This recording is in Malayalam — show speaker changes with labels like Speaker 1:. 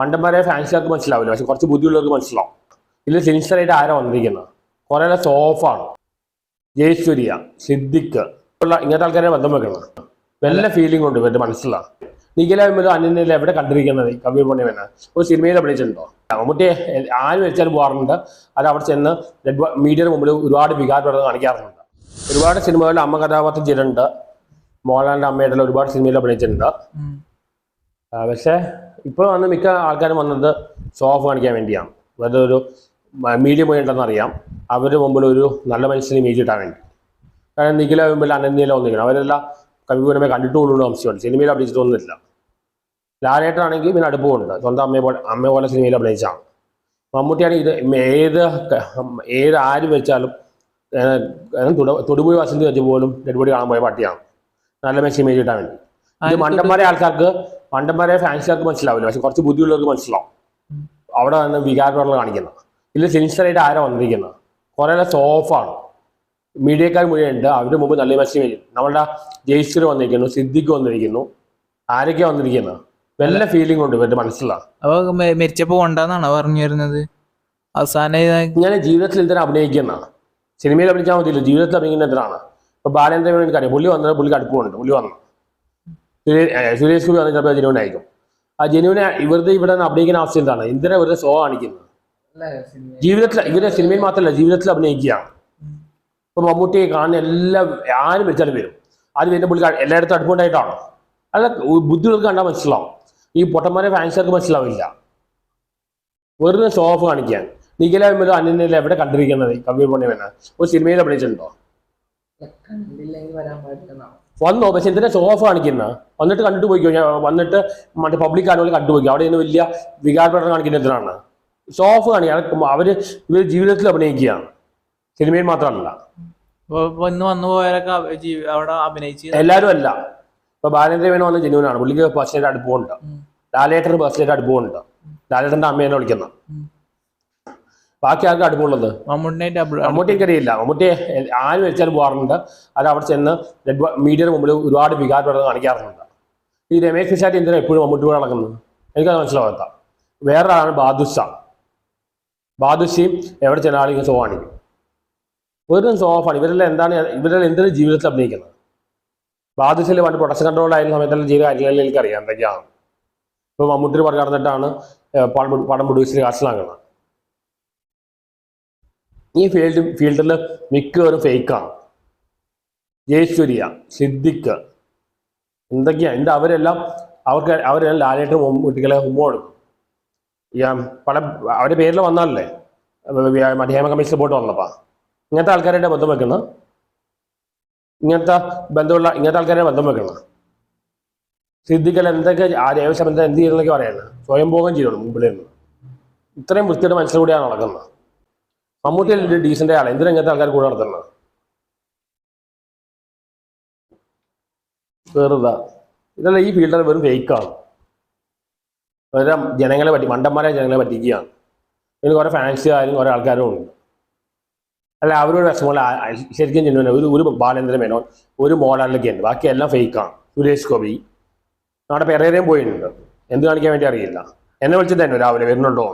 Speaker 1: പണ്ടന്മാരെ ഫാൻസുകാർക്ക് മനസ്സിലാവില്ല. പക്ഷെ കുറച്ച് ബുദ്ധിയുള്ളവർക്ക് മനസ്സിലാവും. ഇതിൽ സിൻസറായിട്ട് ആരാ വന്നിരിക്കുന്നത്? കുറേ സോഫാണ് ജയസൂര്യ സിദ്ദിഖ് ഉള്ള ഇങ്ങനത്തെ ആൾക്കാരെ ബന്ധം വെക്കണം? നല്ല ഫീലിംഗ് ഉണ്ട് ഇവരുടെ മനസ്സിലാണ് നിഖില വിമല അന്യനില എവിടെ കണ്ടിരിക്കുന്നത്? കബീർ എന്നാ ഒരു സിനിമയിൽ അഭിനയിച്ചിട്ടുണ്ടോ? മമ്മൂട്ടിയെ ആര് വെച്ചാലും പോകാറുണ്ട്. അത് അവിടെ ചെന്ന് മീഡിയയുടെ മുമ്പിൽ ഒരുപാട് വികാരപ്പെടുന്നത് കാണിക്കാറുണ്ട്. ഒരുപാട് സിനിമകളിൽ അമ്മ കഥാപാത്രം ചെയ്തിട്ടുണ്ട്. മോഹൻലാലിന്റെ അമ്മയായിട്ടുള്ള ഒരുപാട് സിനിമയിൽ അഭിനയിച്ചിട്ടുണ്ട്. പക്ഷേ ഇപ്പോൾ വന്ന് മിക്ക ആൾക്കാരും വന്നത് ഷോ ഓഫ് കാണിക്കാൻ വേണ്ടിയാണ്. വെറുതെ ഒരു മീഡിയം പോയി ഉണ്ടെന്ന് അറിയാം. അവരുടെ മുമ്പിൽ ഒരു നല്ല മനുഷ്യനെ ഇമേജ് കിട്ടാൻ വേണ്ടി. കാരണം നിഖില മുമ്പിൽ അനന്തിയിലോ ഒന്നിക്കണം അവരെല്ലാം കവിപൂരമേ കണ്ടിട്ടുള്ളൂ അംശമാണ് സിനിമയിൽ അഭിനയിച്ചിട്ടൊന്നുമില്ല ലാലേട്ടനാണെങ്കിൽ പിന്നെ അടുപ്പമുണ്ട് സ്വന്തം അമ്മയെ പോലെ അമ്മ പോലെ സിനിമയിൽ അഭിനയിച്ചാണ് മമ്മൂട്ടിയാണെങ്കിൽ ഇത് ഏത് ഏത് ആര് വെച്ചാലും തൊടുപുഴ വസന്തി വെച്ച് പോലും ഡെഡ്ബോഡി കാണാൻ പോയ പാട്ടിയാണ് നല്ല മെസ്സി ഇമേജ് കിട്ടാൻ വേണ്ടി. ഇത് മണ്ടന്മാരെ ആൾക്കാർക്ക് മണ്ടന്മാരെ ഫാൻസുകാർക്ക് മനസ്സിലാവില്ല. പക്ഷെ കുറച്ച് ബുദ്ധിയുള്ളവർക്ക് മനസ്സിലാവും. അവിടെ നിന്ന് വികാരമാണ് കാണിക്കുന്നത്. ഇതിൽ സിൻസിയറായിട്ട് ആരാ വന്നിരിക്കുന്നത്? കുറേ സോഫാണ് മീഡിയക്കാർ മുഴുവനുണ്ട് അവരുടെ മുമ്പ് നല്ല മെസ്സി വരും. നമ്മളുടെ ജയ്സർ വന്നിരിക്കുന്നു സിദ്ദിഖ് വന്നിരിക്കുന്നു. ആരൊക്കെ വന്നിരിക്കുന്നത്? വല്ല ഫീലിംഗ് ഉണ്ട് ഇവരുടെ മനസ്സിലാണ്
Speaker 2: അപ്പൊ മെ- മരിച്ചപ്പോ കൊണ്ടാന്നാണോ പറഞ്ഞു വരുന്നത്? അവസാന
Speaker 1: ഞാൻ ജീവിതത്തിൽ എന്തിനാ അഭിനയിക്കുന്ന? സിനിമയിൽ അഭിനയിച്ചാൽ മതിയില്ല. ജീവിതത്തിൽ അഭിനയിക്കുന്ന എന്തിനാണ് ഇപ്പൊ ബാലേന്ദ്രൻ എനിക്കറിയാം പുള്ളി വന്നത് പുള്ളിക്ക് അടുപ്പമുണ്ട് പുള്ളി വന്നു. സുരേഷ് ഗോപി പറഞ്ഞ ചിലപ്പോൾ ജനുവൻ ആയിരിക്കും. ആ ജനുവിനെ ഇവരുടെ ഇവിടെ നിന്ന് അഭിനയിക്കുന്ന അവസ്ഥ എന്താണ്? എന്തിനാ ഇവരുടെ ഷോ കാണിക്കുന്നത്. ജീവിതത്തിൽ ഇവരെ സിനിമയിൽ മാത്രമല്ല ജീവിതത്തിൽ അഭിനയിക്കുകയാണ് ഇപ്പൊ മമ്മൂട്ടിയെ കാണുന്ന എല്ലാ ആരും വിളിച്ചാലും വരും. അത് വരുന്ന പുള്ളി എല്ലായിടത്തും അടുപ്പുണ്ടായിട്ടാണോ അല്ല ബുദ്ധികൾക്ക് കണ്ടാൽ മനസ്സിലാവും. ഈ പൊട്ടന്മാരെ ഫാൻസുകാർക്ക് മനസ്സിലാവില്ല. വെറുതെ ഷോ ഓഫ് കാണിക്കാൻ. നിഖില വിമല അന്യനില എവിടെ കണ്ടിരിക്കുന്നത്? കബീർ പൊണ്ണിമന ഒരു സിനിമയിൽ അഭിനയിച്ചിട്ടുണ്ടോ?
Speaker 3: കണ്ടില്ലെങ്കിൽ വരാൻ പാടില്ലെന്നാണ്
Speaker 1: വന്നോ? പക്ഷെ എന്തിനാ ഷോ ഓഫ് കാണിക്കുന്ന. വന്നിട്ട് കണ്ടിട്ട് പോയിക്കോ? ഞാൻ വന്നിട്ട് മറ്റേ പബ്ലിക് ആണെങ്കിൽ കണ്ടു പോയിക്കോ? അവിടെ നിന്ന് വലിയ വികാരപ്രകടനം കാണിക്കുന്ന എന്തിനാണ് ഷോ ഓഫ് കാണിക്കുക അവർ ഇവർ ജീവിതത്തിൽ അഭിനയിക്കുകയാണ്. സിനിമയിൽ മാത്രമല്ല.
Speaker 2: വന്ന് ഇപ്പൊ ഇന്ന് വന്നു പോയവരൊക്കെ അവ- ജീ- അവിടെ അഭിനയിച്ച്
Speaker 1: എല്ലാവരും അല്ല. ഇപ്പൊ ബാലേന്ദ്രമേനോ വന്ന ജനുവനാണ്. പുള്ളിക്ക് പേഴ്സണലായിട്ട് അടുപ്പമുണ്ട്.
Speaker 2: ലാലേട്ടർ
Speaker 1: ലാലേട്ടന് പേഴ്സണലായിട്ട് അടുപ്പമുണ്ട്. ലാലേട്ടന്റെ അമ്മേനെ വിളിക്കുന്ന. ബാക്കി ആർക്കും അടുപ്പമുള്ളത്
Speaker 2: മമ്മൂട്ടിനെ ഡബിൾ
Speaker 1: മമ്മൂട്ടിക്ക് അറിയില്ല. മമ്മൂട്ടിയെ ആര് വെച്ചാലും പോകാറുണ്ട്. അത് അവിടെ ചെന്ന് മീഡിയയുടെ മുമ്പിൽ ഒരുപാട് വികാരപ്രദം കാണിക്കാറുണ്ട്. ഈ രമേശ് പിഷാരി എന്തിനാണ് എപ്പോഴും മമ്മൂട്ടി കൂടെ നടക്കുന്നത്? എനിക്കത് മനസ്സിലാവാത്ത. വേറെ ആളാണ് ബാദുഷ ബാദുഷയും എവിടെ ഇങ്ങനെ ഷോ കാണിക്കും. സോഫാണ് ഷോ ഇവരെല്ലാം എന്താണ് ഇവരെല്ലാം എന്തിനാണ് ജീവിതത്തിൽ അഭിനയിക്കുന്നത്? ബാദുഷയിൽ പണ്ട് പ്രൊഡക്ഷൻ കൺട്രോൾ ആയിരുന്ന സമയത്തെല്ലാം ചെയ്ത കാര്യങ്ങളിൽ എനിക്കറിയാം. എന്തൊക്കെയാണ് ഇപ്പോൾ മമ്മൂട്ടി പറഞ്ഞു നടന്നിട്ടാണ് പടം പടം പ്രൊഡ്യൂസർ കാശ് വാങ്ങുന്നത്. ഈ ഫീൽഡ് ഫീൽഡിൽ മിക്കവരും ഫേക്കാണ് ജയസൂര്യ സിദ്ദിഖ് എന്തൊക്കെയാ? എന്താ അവരെല്ലാം അവർക്ക് അവരെല്ലാം ലാലേട്ട് കുട്ടികളെ ഉമ്മോടും പല അവരുടെ പേരിൽ വന്നാലല്ലേ? മധ്യമ കമ്മീഷൻ പോയിട്ട് വന്നപ്പാ. ഇങ്ങനത്തെ ആൾക്കാരുടെ ബന്ധം വെക്കുന്ന ഇങ്ങനത്തെ ബന്ധമുള്ള ഇങ്ങനത്തെ ആൾക്കാരെ ബന്ധം വെക്കണം? സിദ്ദിഖൽ എന്തൊക്കെ ആ ദേവസ്വം എന്ത് ചെയ്യുന്നതൊക്കെ പറയുന്നത്. സ്വയംഭോഗം ചെയ്തോളൂ മുമ്പിൽ നിന്ന് ഇത്രയും വൃത്തിയുടെ മനസ്സിലൂടെയാണ് നടക്കുന്നത്. മമ്മൂട്ടി ഒരു ഡീസന്റ് ആളെ. എന്തിനാ ഇങ്ങനത്തെ ആൾക്കാർ കൂടെ നടത്തുന്നത് വെറുതെ. ഇതല്ല ഈ ഫീൽഡർ വെറും ഫേക്കാണ് വെറുതെ ജനങ്ങളെ പറ്റി മണ്ടന്മാരെ ജനങ്ങളെ പറ്റിക്കുകയാണ്. ഇതിന് കുറെ ഫാൻസുകാരും കുറെ ആൾക്കാരും ഉണ്ട്. അല്ല അവരോട് വിഷമമുള്ള ശരിക്കും ചെല്ലുന്ന ഒരു ഒരു ബാലേന്ദ്ര മേനോൻ ഒരു മോഹൻലാലിലൊക്കെ ഉണ്ട് ബാക്കി എല്ലാം ഫേക്കാണ് സുരേഷ് ഗോപി. നമ്മുടെ പെരേരെയും പോയിട്ടുണ്ട്. എന്ത് കാണിക്കാൻ വേണ്ടി അറിയില്ല. എന്നെ വിളിച്ചിട്ടായിരുന്നു രാവിലെ വരുന്നുണ്ടോ.